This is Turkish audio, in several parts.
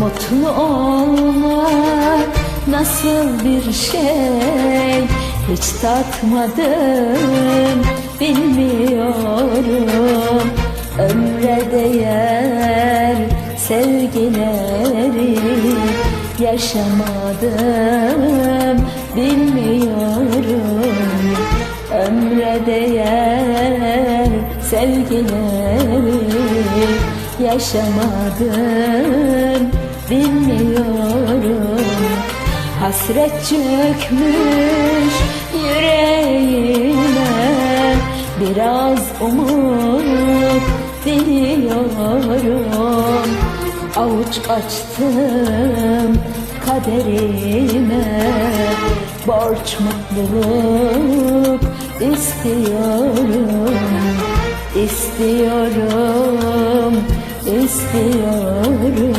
Mutlu olmak nasıl bir şey? Hiç tatmadım bilmiyorum. Ömre değer sevgileri Yaşamadım bilmiyorum. Ömre değer sevgileri yaşamadım bilmiyorum. Hasret çökmüş yüreğime. Biraz umut diliyorum Avuç açtım kaderime. Borç mutluluk istiyorum. İstiyorum, istiyorum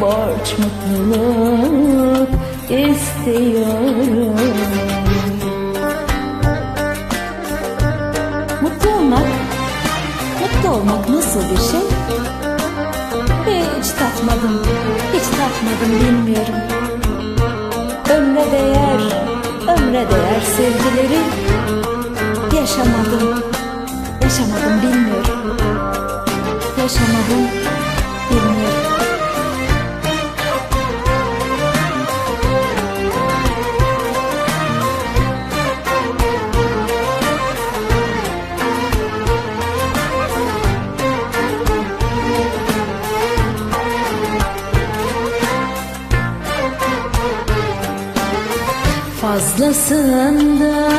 Borç mutluluk istiyorum. Mutlu olmak, mutlu olmak nasıl bir şey? Hiç tatmadım, hiç tatmadım bilmiyorum. Ömre değer, ömre değer sevgileri. Yaşamadım, yaşamadım bilmiyorum. Yaşamadım, Fazlasında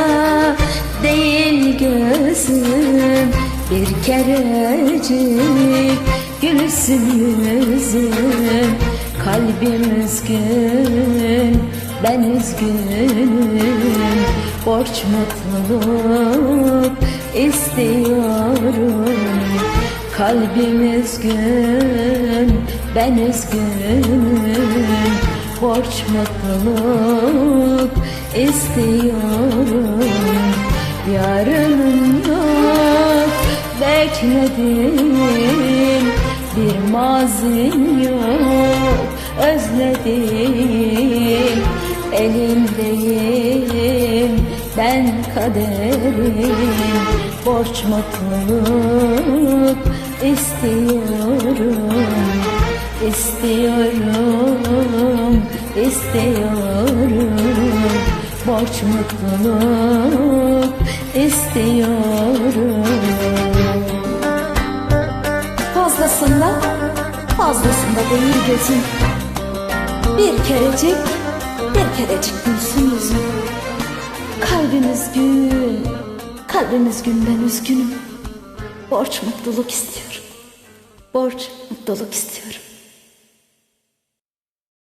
değil gözüm. Bir kerecik gülsün yüzüm. Kalbim üzgün, ben üzgünüm. Borç mutluluk istiyorum. Kalbim üzgün, ben üzgünüm Borç mutluluk istiyorum. Yarının yok bekledim. Bir mazin yok özledim. Elindeyim ben kaderim. Borç mutluluk istiyorum İstiyorum, istiyorum. Borç mutluluk istiyorum. Fazlasında, fazlasında değil gözüm. Bir kerecik, bir kerecik gülsün yüzüm. Kalbim üzgün, kalbim üzgün ben üzgünüm. Borç mutluluk istiyorum. Borç mutluluk istiyorum